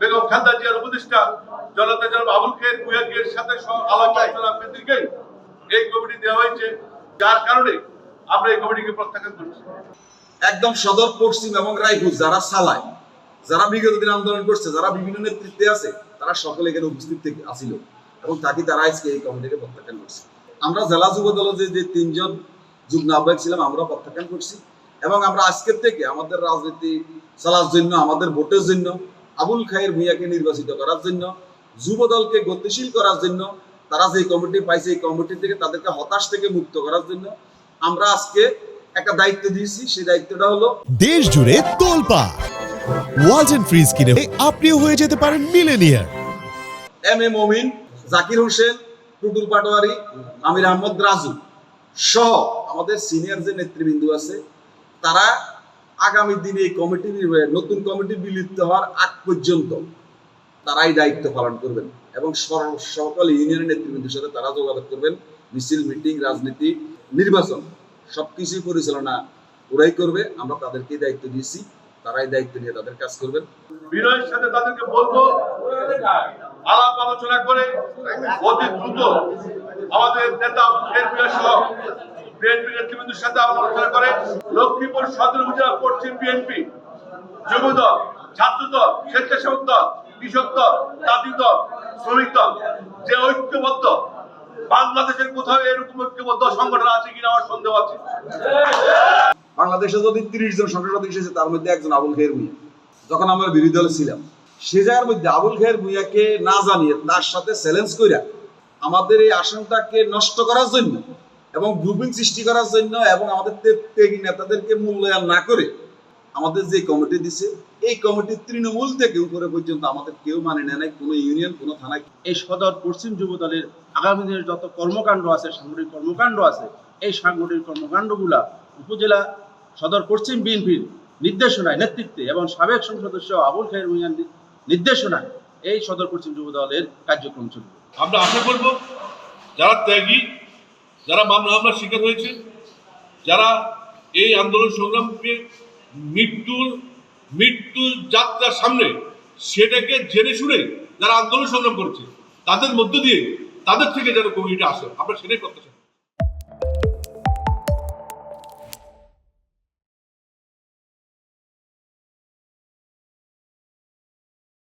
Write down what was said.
বেগম খালদা জিয়ার উপদেষ্টা জনতা খের কুয়াকের সাথে আলোচনা এই কমিটি দেওয়া হয়েছে। যার কারণে আমরা এই কমিটিকে প্রত্যাখ্যান করছি। একদম সদর, পশ্চিম এবং রায়পুর যারা যারা বিগত দিন আন্দোলন করছে, যারা বিভিন্ন নেতৃত্বে আছে, তারা সকলে এখানে উপস্থিত থেকে আসিল এবং তাকে তারা আজকে এই কমিটিকে প্রত্যাখ্যান করছে। আমরা জেলা যুব দল যে তিনজন যুগ্ম আহ্বায়ক ছিলাম আমরা প্রত্যাখ্যান করছি এবং আমরা আজকের থেকে আমাদের রাজনীতি চালার জন্য, আমাদের ভোটের জন্য আবুল খায়ের ভূঁইয়াকে নির্বাচিত করার জন্য যুব দলকে গতিশীল করার জন্য তারা যে কমিটি পাইছে এই কমিটি থেকে তাদেরকে হতাশ থেকে মুক্ত করার জন্য আমরা আজকে একটা দায়িত্ব দিয়েছি। সেই দায়িত্বটা হলো দেশ জুড়ে তোলপা ওয়ালটন ফ্রিজ কিনে আপনিও হয়ে যেতে পারেন মিলেনিয়ার এম এ মমিন জাকির হোসেন টুটুল পাটোয়ারি আমির আহমদ রাজু সহ আমাদের সিনিয়র যে নেতৃবৃন্দ আছে তারা আগামী দিনে এই কমিটি নতুন কমিটি বিলুপ্ত হওয়ার আগ পর্যন্ত তারাই দায়িত্ব পালন করবেন এবং সকল ইউনিয়নের নেতৃবৃন্দের সাথে তারা যোগাযোগ করবেন, মিছিল, মিটিং, রাজনীতি, নির্বাচন, সবকিছুই পরিচালনা ওরাই করবে, আমরা তাদেরকে দায়িত্ব দিয়েছি, তারাই দায়িত্ব নিয়ে তাদের কাজ করবেন। বিনয়ের সাথে তাদেরকে বলব, আলাপ আলোচনা করে অতি দ্রুত আমাদের নেতা সহ বিএনপি নেতৃবৃন্দের সাথে আলোচনা করে লক্ষ্মীপুর সদর উপজেলা পশ্চিম বিএনপি যুব দল ছাত্র দল স্বেচ্ছাসেবক দল, কৃষক দল জাতি দল, শ্রমিক দল, যে ঐক্যবদ্ধ, বাংলাদেশের কোথাও এরকম ঐক্যবদ্ধ সংগঠন আছে কিনা আমার সন্দেহ আছে। বাংলাদেশে যদি তিরিশ জন সংসদ সদস্য এসেছে, তার মধ্যে একজন আবুল খের ভুইয়া। যখন আমরা বিরোধী দলে ছিলাম, সে জায়গার মধ্যে আবুল খের ভুইয়াকে না জানিয়ে তার সাথে চ্যালেঞ্জ কইরা আমাদের এই আসনটাকে নষ্ট করার জন্য এবং গ্রুপিং সৃষ্টি করার জন্য এবং আমাদের নেতাদেরকে মূল্যায়ন না করে আমাদের যে কমিটি দিছে, এই কমিটির তৃণমূল থেকে উপরে পর্যন্ত আমাদের কেউ মানে নেয় নাই, কোনো ইউনিয়ন কোনো থানায়। এই সদর পশ্চিম যুব দলের আগামী দিনের যত কর্মকাণ্ড আছে, সাংগঠনিক কর্মকাণ্ড আছে, এই সাংগঠনিক কর্মকাণ্ডগুলা উপজেলা সদর পশ্চিম বিএনপির নির্দেশনায়, নেতৃত্বে এবং সাবেক সংসদ সদস্য আবুল খায়ের ভূঁইয়ার নির্দেশনায় এই সদর পশ্চিম যুব দলের কার্যক্রম চলবে। আমরা আশা করব, যারা ত্যাগী যারা মামলা হামলার শিকার হয়েছে, যারা এই আন্দোলন সংগ্রামকে মৃত্যুর মৃত্যুর যাত্রার সামনে সেটাকে জেনে শুনে যারা আন্দোলন সংগ্রাম করছে, তাদের মধ্য দিয়ে তাদের থেকে যেন কমিটি আসে আমরা সেটাই প্রত্যাশা।